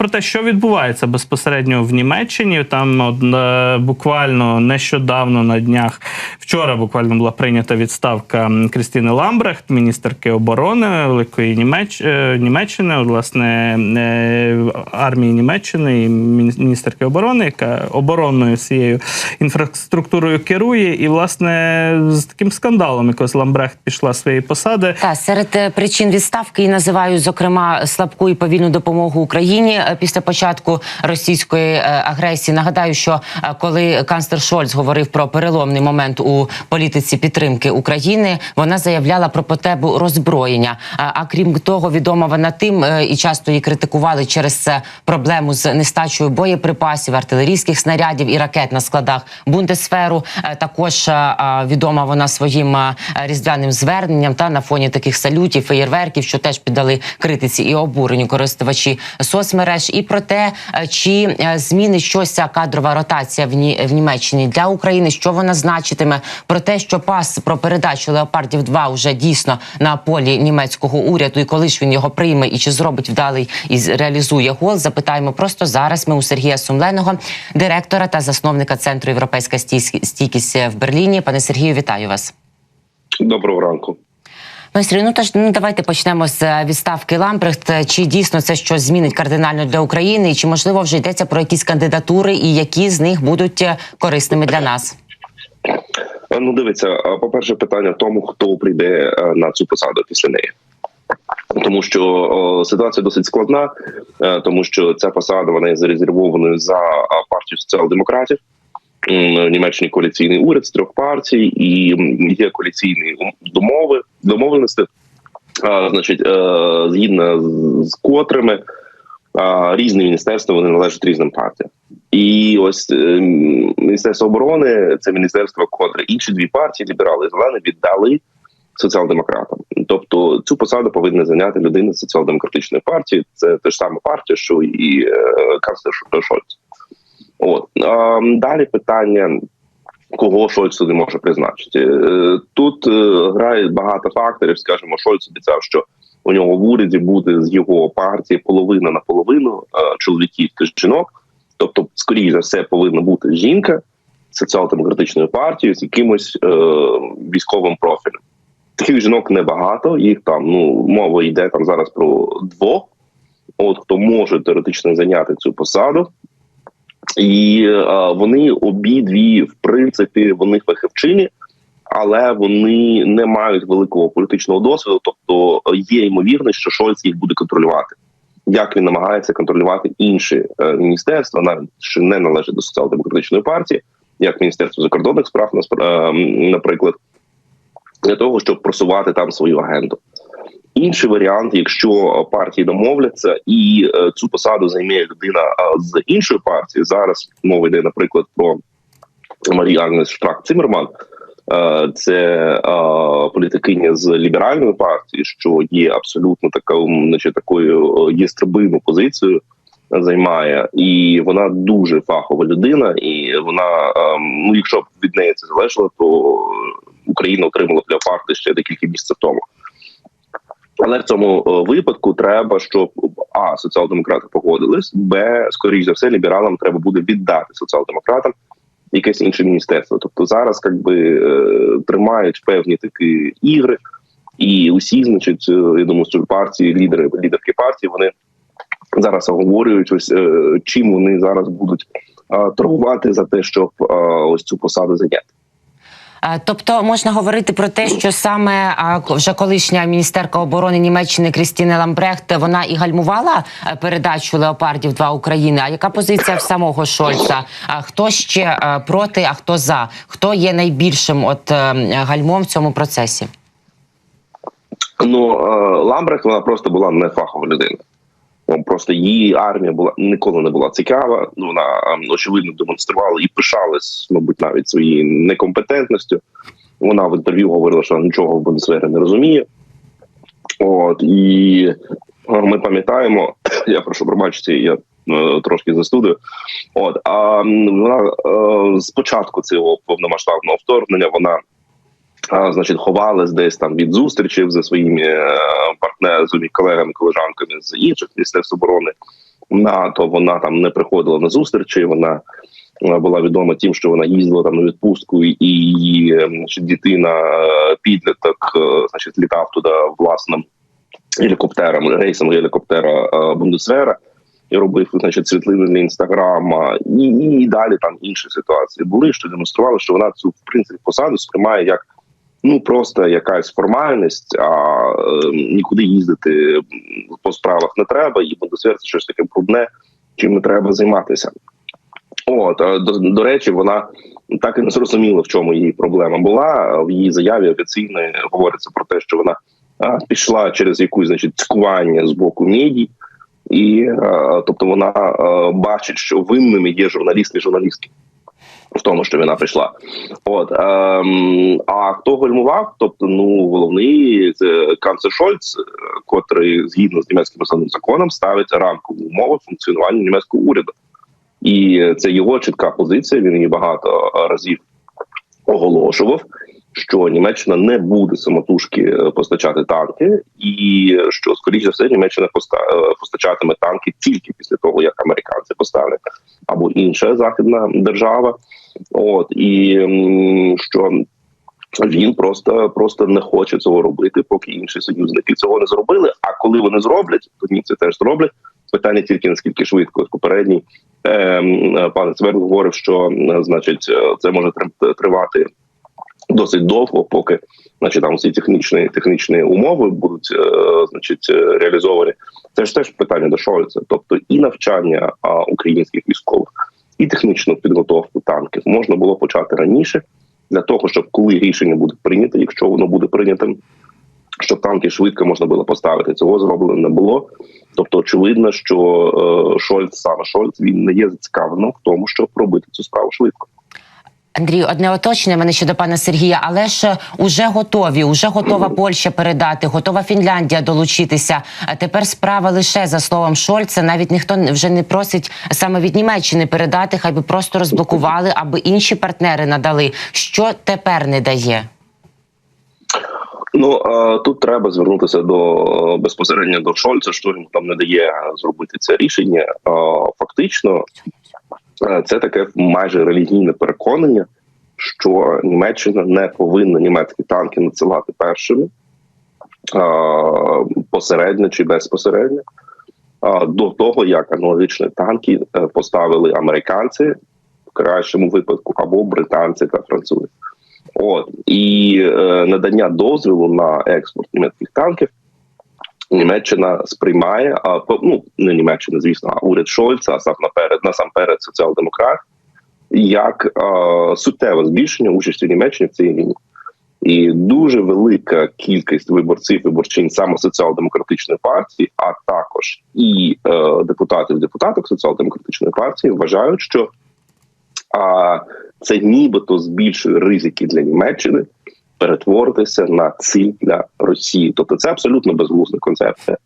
Про те, що відбувається безпосередньо в Німеччині, там от, е, буквально нещодавно на днях, вчора буквально була прийнята відставка Крістіни Ламбрехт, міністерки оборони Великої Німеч... е, Німеччини, власне е, армії Німеччини і міні- міністерки оборони, яка оборонною всією інфраструктурою керує, і власне з таким скандалом, якось Ламбрехт пішла своєї посади. Та серед причин відставки і називають зокрема слабку і повільну допомогу Україні після початку російської е, агресії. Нагадаю, що е, коли канцлер Шольц говорив про переломний момент у політиці підтримки України, вона заявляла про потребу роззброєння. А, крім того, відома вона тим е, і часто її критикували через це проблему з нестачею боєприпасів, артилерійських снарядів і ракет на складах Бундесферу. Е, Також е, е, відома вона своїм е, різдвяним зверненням та на фоні таких салютів, феєрверків, що теж піддали критиці і обуренню користувачі соцмереж. І про те, е, чи е, змінить щось ця кадрова ротація в, Ні- в Німеччині для України, що вона значитиме, про те, що пас про передачу леопардів 2 вже дійсно на полі німецького уряду, і коли ж він його прийме і чи зробить вдалий і реалізує гол. Запитаємо просто зараз. Ми у Сергія Сумленого, директора та засновника центру Європейська стійкість в Берліні. Пане Сергію, вітаю вас. Доброго ранку. Пане Сергію, ну тож ну давайте почнемо з е, відставки Ламбрехт. Чи дійсно це щось змінить кардинально для України? І чи можливо вже йдеться про якісь кандидатури, і які з них будуть е, корисними для нас? Е, Ну, дивіться, е, по-перше, питання в тому, хто прийде е, на цю посаду після неї. Тому що ситуація досить складна, е, тому що ця посада вона є зарезервованою за е, партію соціал-демократів. В Німеччині коаліційний уряд з трьох партій, і є коаліційні домови домовленості, а, значить, е, згідно з- котрими а, різні міністерства вони належать різним партіям. І ось е, міністерство оборони це міністерство, котре інші дві партії, ліберали і зелені, віддали соціал-демократам. Тобто цю посаду повинна зайняти людина з соціал-демократичної партії. Це те ж саме партія, що і е, канцлер Шольц. От м, далі питання. Кого Шольц туди може призначити? Е, Тут е, грає багато факторів. Скажімо, Шольц обіцяв, що у нього в уряді буде з його партії половина на половину е, чоловіків та жінок. Тобто, скоріш за все, повинна бути жінка соціал-демократичною партією з якимось е, військовим профілем. Таких жінок небагато, їх там ну мова йде там зараз про двох. От хто може теоретично зайняти цю посаду, і е, вони обидві, в принципі, вони фахівчині, але вони не мають великого політичного досвіду. Тобто є ймовірність, що Шольц їх буде контролювати. Як він намагається контролювати інші е, міністерства, навіть що не належать до соціал-демократичної партії, як Міністерство закордонних справ, е, наприклад, для того, щоб просувати там свою агенту. Інший варіант, якщо партії домовляться, і е, цю посаду займе людина е, з іншої партії. Зараз мова йде, наприклад, про Марію Агнес Штрак Цимерман. Е, Це е, політикиня з ліберальної партії, що є абсолютно така, значить, такою е, єстребину позицією займає, і вона дуже фахова людина. І вона, е, ну якщо б від неї це залежало, то Україна отримала б леопарди ще декілька місяців тому. Але в цьому е, випадку треба, щоб а соціал-демократи погодились, б скоріш за все, лібералам треба буде віддати соціал-демократам якесь інше міністерство. Тобто зараз як би е, тримають певні такі ігри, і усі, значить, е, я думаю, що партії, лідери, лідерки партії, вони зараз оговорюють ось чим вони зараз будуть торгувати за те, щоб ось цю посаду зайняти. Е, Тобто можна говорити про те, що саме вже колишня міністерка оборони Німеччини Крістіна Ламбрехт вона і гальмувала е, передачу леопардів 2 України. А яка позиція в самого Шольца? А хто ще е, проти, а хто за? Хто є найбільшим от е, гальмом в цьому процесі? Ну е, Ламбрехт вона просто була не фахова людина. Просто її армія була ніколи не була цікава. Ну, Вона ем, очевидно демонструвала і пишалась, мабуть, навіть своєю некомпетентністю. Вона в інтерв'ю говорила, що нічого в Бундесвері не розуміє. От і е, ми пам'ятаємо, я прошу пробачити, я е, трошки застудив. От а вона е, з цього повномасштабного вторгнення вона значить, ховались десь там від зустрічей за своїми е, партнерами, колегами, колежанками з інших міністерств оборони НАТО. Вона там не приходила на зустрічі. Вона е, була відома тим, що вона їздила там на відпустку, і її е, значить, дитина підліток, значить, літав туди власним гелікоптером, рейсом гелікоптера Бундесвера. І робив значить, світлини для інстаграма, і, і, далі там інші ситуації були, що демонстрували, що вона цю в принципі посаду сприймає як ну просто якась формальність, а е, нікуди їздити по справах не треба, і Бундесвер це щось таке брудне, чим не треба займатися. От е, до, до речі, вона так і не зрозуміла, в чому її проблема була. В її заяві офіційно говориться про те, що вона пішла через якусь значить цькування з боку медій, і е, тобто вона е, бачить, що винними є журналісти і журналістки. В тому, що вона прийшла, от ем, а хто гальмував? Тобто, ну головний канцлер Шольц, е, котрий згідно з німецьким основним законом ставить рамкову умови функціонування німецького уряду, і це його чітка позиція. Він її багато разів оголошував, що Німеччина не буде самотужки е, постачати танки, і що скоріше за все Німеччина е, постачатиме танки тільки після того, як американці поставлять або інша західна держава. От і що він просто просто не хоче цього робити, поки інші союзники цього не зробили. А коли вони зроблять, то німці теж зроблять. Питання тільки наскільки швидко. Попередній е, м, пан Цверк говорив, що е, значить е, це може тривати досить довго, поки значить там всі технічні технічні умови будуть е, значить е, реалізовані. Це ж теж питання до Шольца. Тобто і навчання українських військових, і технічну підготовку танків можна було почати раніше для того, щоб коли рішення буде прийнято, якщо воно буде прийнятим, щоб танки швидко можна було поставити. Цього зроблено не було. Тобто, очевидно, що е, Шольц, саме Шольц, він не є зацікавленим в тому, щоб робити цю справу швидко. Андрій, одне уточнення мене щодо пана Сергія, але ж уже готові, уже готова Польща передати, готова Фінляндія долучитися. А тепер справа лише за словом Шольца. Навіть ніхто вже не просить саме від Німеччини передати, хай би просто розблокували, аби інші партнери надали. Що тепер не дає? Ну е, тут треба звернутися до е, безпосередньо до Шольца, що йому там не дає зробити це рішення. Е, Фактично, е, це таке майже релігійне переконання, що Німеччина не повинна німецькі танки надсилати першими е, посередньо чи безпосередньо. е, До того як аналогічні танки е, поставили американці в кращому випадку або британці та французи. От і е, надання дозволу на експорт німецьких танків Німеччина сприймає, а ну не Німеччина, звісно, а уряд Шольца, а сам наперед насамперед соціал-демократ, як е, суттєве збільшення участі Німеччини в цій війні. І дуже велика кількість виборців виборчин саме соціал-демократичної партії, а також і е, депутатів депутаток соціал-демократичної партії вважають, що а, це нібито збільшує ризики для Німеччини перетворитися на ціль для Росії. Тобто це абсолютно безглузна концепція.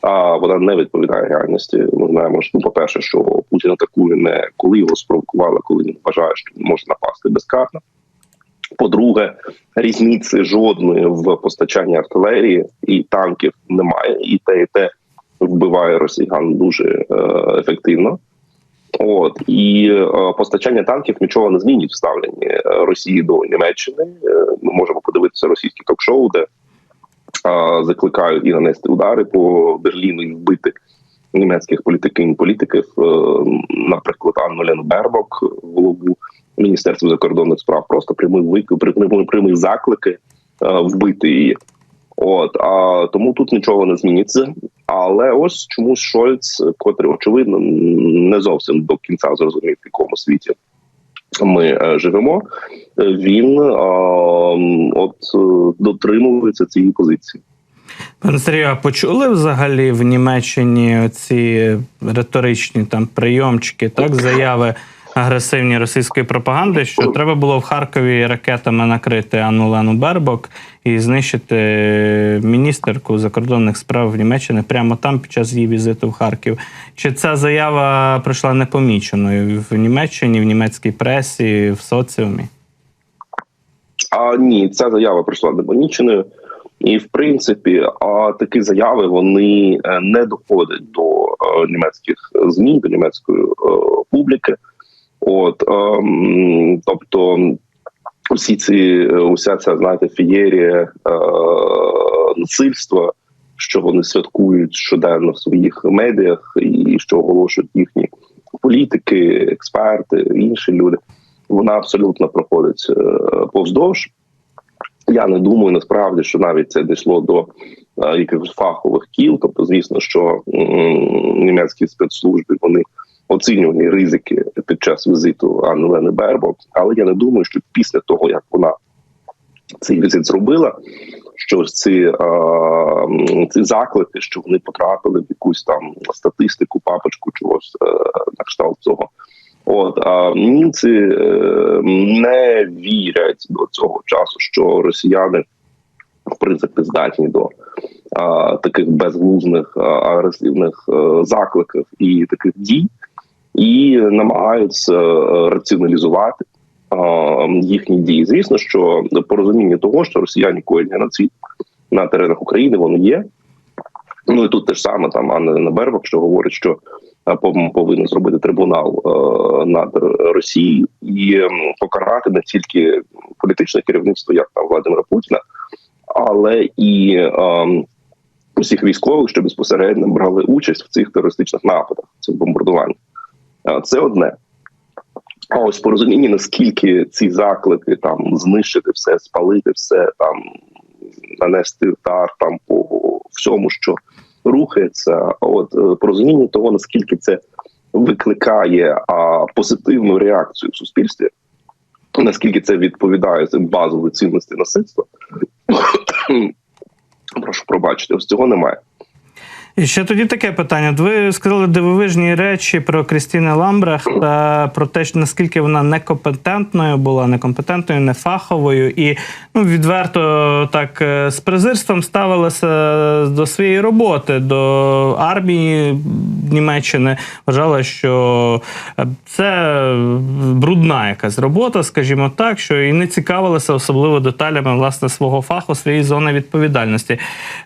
А вона не відповідає реальності. Ми знаємо, що ну, по-перше, що Путін атакує не коли його спровокували, коли він вважає, що він може напасти безкарно. По-друге, різниці жодної в постачанні артилерії і танків немає, і те, і те вбиває росіян дуже е, ефективно. От і е, постачання танків нічого не змінить в ставленні е, Росії до Німеччини. Е, ми можемо подивитися російські ток-шоу, де е, закликають і нанести удари по Берліну і вбити німецьких політикинь політиків, е, наприклад, Анну Лену Бербок, голову Міністерства закордонних справ, просто прямий виклик, прямий, прямий заклики е, вбити її. От а тому тут нічого не зміниться. Але ось чомусь Шольц, котрий очевидно не зовсім до кінця зрозумів, в якому світі ми е, живемо. е, Він е, от е, дотримується цієї позиції. Пане Сергію, а почули взагалі в Німеччині ці риторичні там прийомчики, так, заяви агресивні російської пропаганди, що треба було в Харкові ракетами накрити Анну Лену Бербок і знищити міністерку закордонних справ Німеччини прямо там під час її візиту в Харків. Чи ця заява пройшла непоміченою в Німеччині, в німецькій пресі, в соціумі? А ні, ця заява прийшла непоміченою. І в принципі, а такі заяви вони е, не доходять до е, німецьких змі, до німецької е, публіки. От ем, тобто, усі ці уся ця знаєте, фієрія е, насильства, що вони святкують щоденно в своїх медіях, і що оголошують їхні політики, експерти, інші люди. Вона абсолютно проходить е, повздовж. Я не думаю насправді, що навіть це дійшло до е, якихось фахових кіл. Тобто, звісно, що м, німецькі спецслужби вони оцінювали ризики під час візиту Анни Лени Бербок, але я не думаю, що після того як вона цей візит зробила, що ці, е, ці заклики, що вони потрапили в якусь там статистику, папочку чогось е, на кшталт цього. От а німці е, не вірять до цього часу, що росіяни в принципі здатні до а, таких безглузних а, агресивних е, закликів і таких дій, і намагаються е, раціоналізувати їхні дії. Звісно, що порозуміння того, що росіяни коїть геноцид на теренах України, воно є. Ну і тут теж саме там Анна Бербак, що говорить, що е, повинен зробити трибунал е, над Росією і ем, покарати не тільки політичне керівництво, як там Владимира Путіна, але і ем, усіх військових, що безпосередньо брали участь в цих терористичних нападах, цих бомбардуваннях. Це одне. А ось порозуміння, наскільки ці заклики там знищити все, спалити все, там нанести удар там по всьому, що рухається. От е, порозуміння того, наскільки це викликає а, позитивну реакцію в суспільстві, наскільки це відповідає цим базовій цінності насильства. Прошу пробачити, ось цього немає. І ще тоді таке питання. Ви сказали дивовижні речі про Крістіну Ламбрах та про те, наскільки вона некомпетентною була, некомпетентною, нефаховою, і ну відверто так е, з презирством ставилася до своєї роботи, до армії Німеччини. Вважала, що е, це брудна якась робота, скажімо так, що і не цікавилася особливо деталями власне свого фаху, своєї зони відповідальності.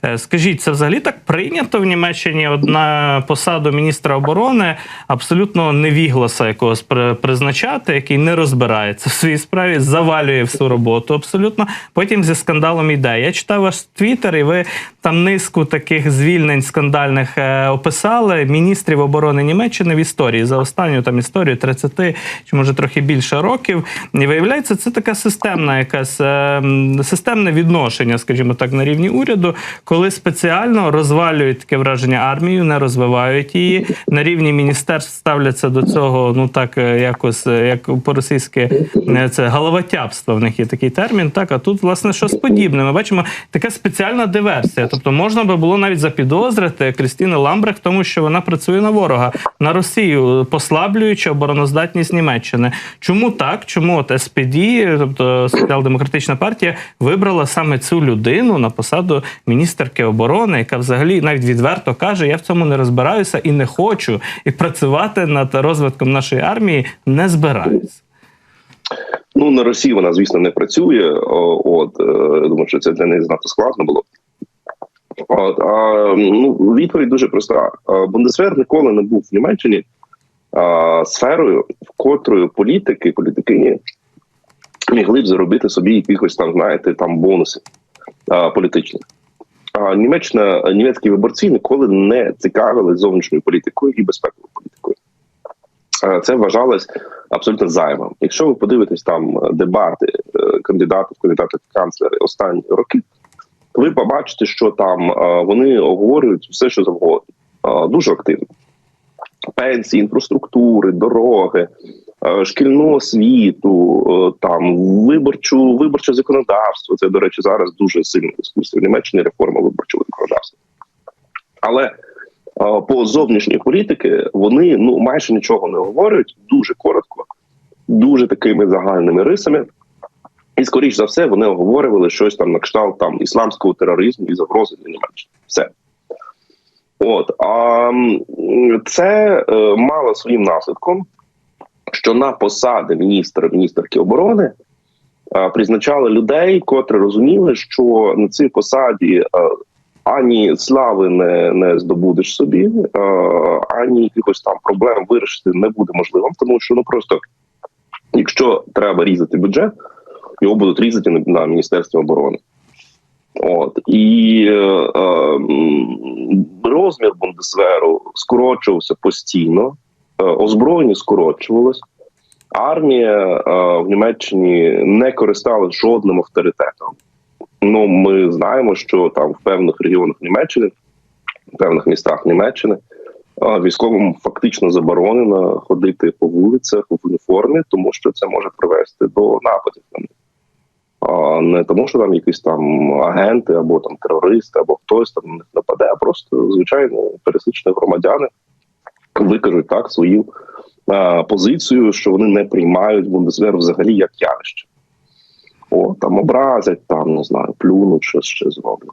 Е, Скажіть, це взагалі так прийнято в Німеччині одна посаду міністра оборони абсолютно невігласа якогось призначати, який не розбирається в своїй справі, завалює всю роботу абсолютно. Потім зі скандалом йде. Я читав ваш твіттер, і ви там низку таких звільнень скандальних е, описали міністрів оборони Німеччини в історії за останню там історію 30 чи може трохи більше років. І виявляється, це така системна якась е, системне відношення, скажімо так, на рівні уряду, коли спеціально розвалюють таке враження армію, не розвивають її. На рівні міністерств ставляться до цього, ну так е, якось е, як по-російськи е, це головотяпство. В них є такий термін. Так, а тут власне щось подібне. Ми бачимо така спеціальна диверсія. Тобто можна би було навіть запідозрити Крістіну Ламбрех тому, що вона працює на ворога на Росію, послаблюючи обороноздатність Німеччини. Чому так? Чому от СПД, тобто соціал-демократична партія, вибрала саме цю людину на посаду міністерки оборони, яка взагалі навіть відверто каже: я в цьому не розбираюся і не хочу, і працювати над розвитком нашої армії не збираюся. Ну на Росії вона, звісно, не працює. От е, я думаю, що це для неї знато складно було. От, а, ну, відповідь дуже проста. А, Бундесвер ніколи не був в Німеччині а, сферою, в котрою політики, політикині могли б заробити собі якихось там, знаєте, там бонуси а, політичні. Німеччина, німецькі виборці ніколи не цікавились зовнішньою політикою і безпековою політикою. Е, Це вважалось абсолютно зайвим. Якщо ви подивитесь там е, дебати е, кандидатів, кандидатів в канцлери останні роки, ви побачите, що там е, вони обговорюють все, що завгодно, Е, дуже активно. Пенсії, інфраструктури, дороги, е, шкільну освіту, е, там виборчу, виборче законодавство. Це, до речі, зараз дуже сильна дискусія в Німеччині реформа виборчого законодавства. Але е, по зовнішньої політики вони ну майже нічого не говорять, дуже коротко, дуже такими загальними рисами. І, скоріш за все, вони обговорювали щось там на кшталт там ісламського тероризму і загрози для Німеччини. Все. От а це е, мало своїм наслідком, що на посади міністра міністерки оборони е, призначали людей, котрі розуміли, що на цій посаді е, ані слави не, не здобудеш собі, е, ані якихось там проблем вирішити не буде можливим, тому що ну просто якщо треба різати бюджет, його будуть різати на, міністерстві оборони. От і е, е, розмір бундесверу скорочувався постійно, озброєння скорочувалось. Армія е, в Німеччині не користалась жодним авторитетом. Ну, ми знаємо, що там в певних регіонах Німеччини, в певних містах Німеччини е, військовим фактично заборонено ходити по вулицях в уніформі, тому що це може привести до нападів на них. Не тому, що там якісь там агенти або там терористи, або хтось там на них нападе, а просто звичайно пересічні громадяни викажуть так свою е, позицію, що вони не приймають Бундесвер взагалі як явище. О, там образять, там не знаю, плюнуть, щось ще зроблять.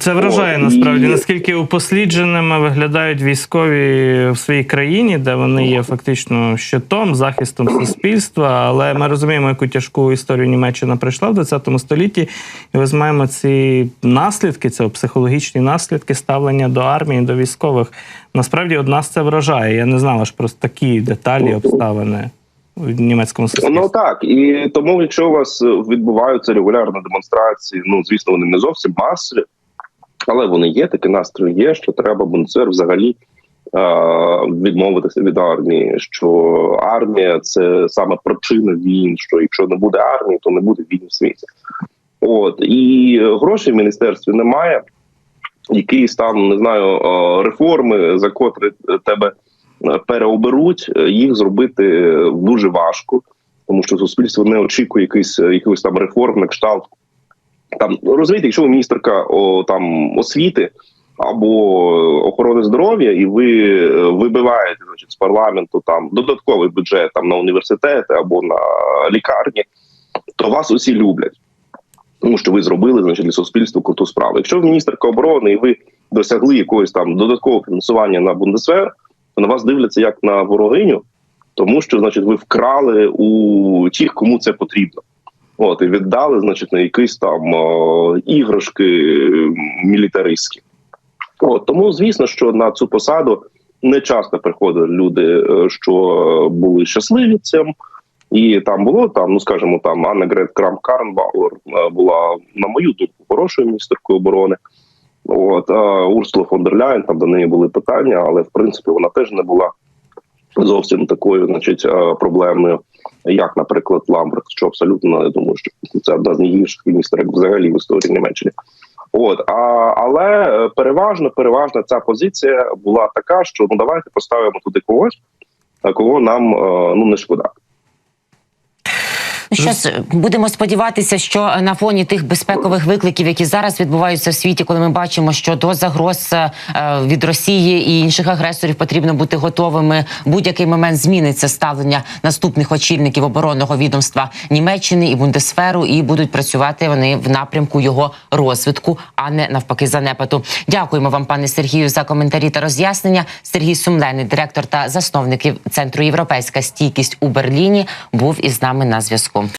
Це вражає От, насправді, і- наскільки упослідженими виглядають військові в своїй країні, де вони є фактично щитом, захистом суспільства. Але ми розуміємо, яку тяжку історію Німеччина пройшла в 20 столітті, і маємо ці наслідки, це психологічні наслідки ставлення до армії, до військових. Насправді, од нас це вражає. Я не знала ж просто такі деталі, обставини в німецькому суспільстві. Ну так, і тому, якщо у вас відбуваються регулярні демонстрації, ну звісно, вони не зовсім масові, але вони є, такі настрої є, що треба Бундесвер взагалі е- відмовитися від армії. Що армія це саме причина війн. Що якщо не буде армії, то не буде війн в світі. От і грошей в міністерстві немає. Якісь там не знаю е, реформи, за котрі тебе е, переоберуть, їх зробити дуже важко, тому що суспільство не очікує якийсь якихось там реформ на кшталт. Там розумієте, якщо ви міністерка о, там освіти або охорони здоров'я, і ви е, вибиваєте значить, з парламенту там додатковий бюджет там на університети або на лікарні, то вас усі люблять. Тому що ви зробили значить, для суспільства круту справу. Якщо ви міністерка оборони і ви досягли якогось там додаткового фінансування на Бундесвер, то на вас дивляться як на ворогиню, тому що значить ви вкрали у тих, кому це потрібно. От і віддали, значить, на якісь там е, іграшки е, мілітаристські. От тому, звісно, що на цю посаду не часто приходили люди, е, що були щасливі цим. І там було там, ну скажімо, там Анна Грет Крам Карнбауер була, на мою думку, хорошою міністеркою оборони. От а Урсула фон дер Ляйн, там до неї були питання, але в принципі вона теж не була зовсім такою, значить, е, проблемною, як, наприклад, Ламберт, що абсолютно я думаю, що це одна з найгірших міністерів взагалі в історії Німеччини. От а але е, переважно, переважно ця позиція була така, що ну давайте поставимо туди когось, е, кого нам ну не шкода. Ну, що будемо сподіватися, що на фоні тих безпекових викликів, які зараз відбуваються в світі, коли ми бачимо, що до загроз е, від Росії і інших агресорів потрібно бути готовими. Будь-який момент зміниться ставлення наступних очільників оборонного відомства Німеччини і Бундесферу, і будуть працювати вони в напрямку його розвитку, а не навпаки занепаду. Дякуємо вам, пане Сергію, за коментарі та роз'яснення. Сергій Сумлений, директор та засновник Центру Європейська стійкість у Берліні, був із нами на зв'язку.